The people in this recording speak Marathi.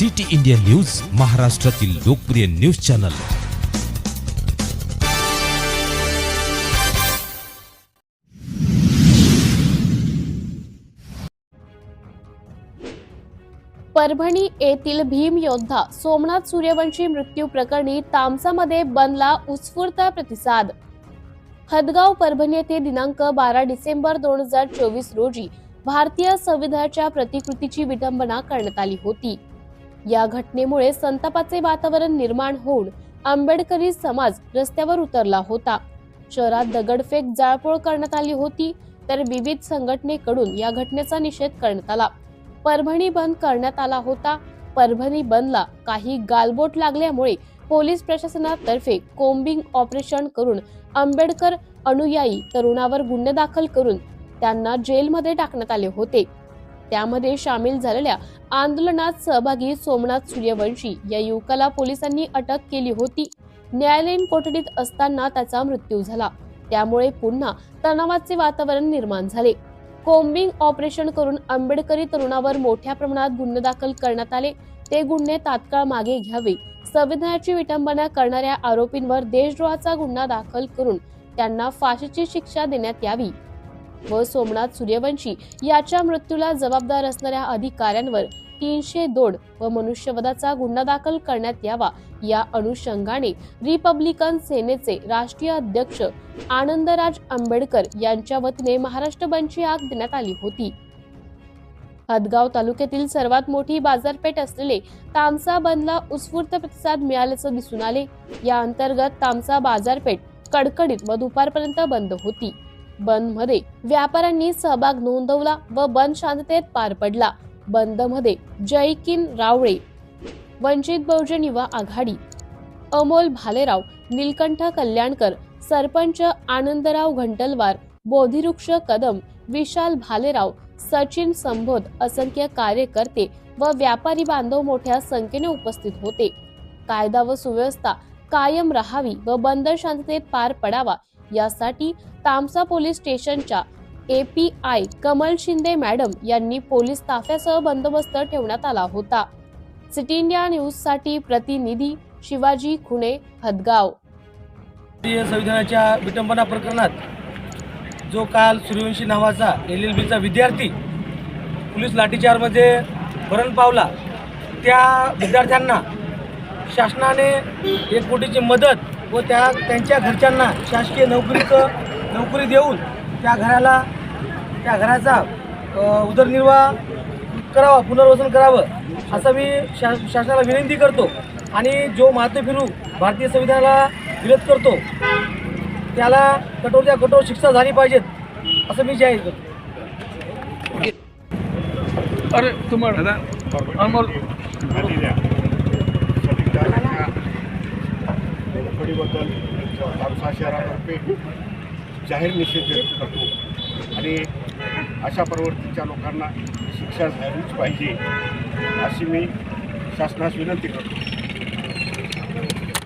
सिटी इंडिया न्यूज महाराष्ट्रातील लोकप्रिय न्यूज चॅनल. परभणी येथील भीम योद्धा सोमनाथ सूर्यवंशी मृत्यू प्रकरणी तामसामध्ये बनला उत्स्फूर्त प्रतिसाद. हदगाव परभणी येथे दिनांक बारा डिसेंबर दोन हजार चोवीस रोजी भारतीय संविधानाच्या प्रतिकृतीची विडंबना करण्यात आली होती. या घटनेमुळे संतापाचे वातावरण निर्माण होऊन आंबेडकरी समाज रस्त्यावर उतरला होता. शहरात दगडफेक जाळपोळ करण्यात आली होती तर विविध संघटनेकडून या घटनेचा निषेध करण्यात आला. परभणी बंद करण्यात आला होता. परभणी बंदला काही गालबोट लागल्यामुळे पोलीस प्रशासनातर्फे कोम्बिंग ऑपरेशन करून आंबेडकर अनुयायी तरुणावर गुन्हे दाखल करून त्यांना जेलमध्ये टाकण्यात आले होते. त्यामध्ये सामील झालेल्या आंदोलनात सहभागी सोमनाथ सूर्यवंशी या युवकाला पोलिसांनी अटक केली होती. न्यायालयीन कोठडीत असताना त्याचा मृत्यू झाला. त्यामुळे पुन्हा तणावाचे वातावरण निर्माण झाले. कोम्बिंग ऑपरेशन करून आंबेडकरी तरुणावर मोठ्या प्रमाणात गुन्हे दाखल करण्यात आले. ते गुन्हे तात्काळ मागे घ्यावे संविधानाची विटंबना करणाऱ्या आरोपींवर देशद्रोहाचा गुन्हा दाखल करून त्यांना फाशीची शिक्षा देण्यात यावी. व सोमनाथ सूर्यवंशी याच्या मृत्यूला जबाबदार असणाऱ्या अधिकाऱ्यांवर तीनशे दोन व मनुष्यवधाचा गुन्हा दाखल करण्यात यावा या अनुषंगाने रिपब्लिकन सेनेचे राष्ट्रीय अध्यक्ष आनंदराज आंबेडकर यांच्या वतीने महाराष्ट्र बंदची आग देण्यात आली होती. हदगाव तालुक्यातील सर्वात मोठी बाजारपेठ असलेले तामसा बंदला उत्स्फूर्त प्रतिसाद मिळाल्याचं दिसून आले. या अंतर्गत तामसा बाजारपेठ कडकडीत व दुपारपर्यंत बंद होती. बंदमध्ये व्यापाऱ्यांनी सहभाग नोंदवला व बंद शांततेत पार पडला. बंदमध्ये जयकिन रावळे वंचित बहुजन युवा आघाडी अमोल भालेराव निलकंठ कल्याणकर सरपंच आनंदराव घंटलवार बोधिवृक्ष कदम विशाल भालेराव सचिन संबोध असंख्य कार्यकर्ते व व्यापारी बांधव मोठ्या संख्येने उपस्थित होते. कायदा व सुव्यवस्था कायम राहावी व बंद शांततेत पार पडावा यासाठी तामसा पोलीस स्टेशनच्या A P I Kamal Shinde madam यांनी पोलीस ताफ्यासह बंदोबस्त ठेवण्यात आला होता. सिटी इंडिया न्यूजसाठी प्रतिनिधी शिवाजी खुणे हदगाव. संविधानाच्या विटंबना प्रकरणात जो काल सूर्यवंशी नावाचा एल एल बीचा विद्यार्थी पोलीस लाठीचारमध्ये मरण पावला त्या विद्यार्थ्यांना शासनाने एक कोटीची मदत व त्या त्यांच्या घरच्यांना शासकीय नोकरीचं नोकरी देऊन त्या घराला त्या घराचा उदरनिर्वाह करावा पुनर्वसन करावं असं मी शा शासनाला विनंती करतो. आणि जो माते फिरू भारतीय संविधानाला विरोध करतो त्याला कठोर कठोर शिक्षा झाली पाहिजेत असं मी जाहीर करतो. अरे तुम्हाला अमोल घडीबद्दल शहरातर्फे जाहीर निषेध व्यक्त करतो. आणि अशा प्रवृत्तीच्या लोकांना शिक्षा झालीच पाहिजे अशी मी शासनास विनंती करतो.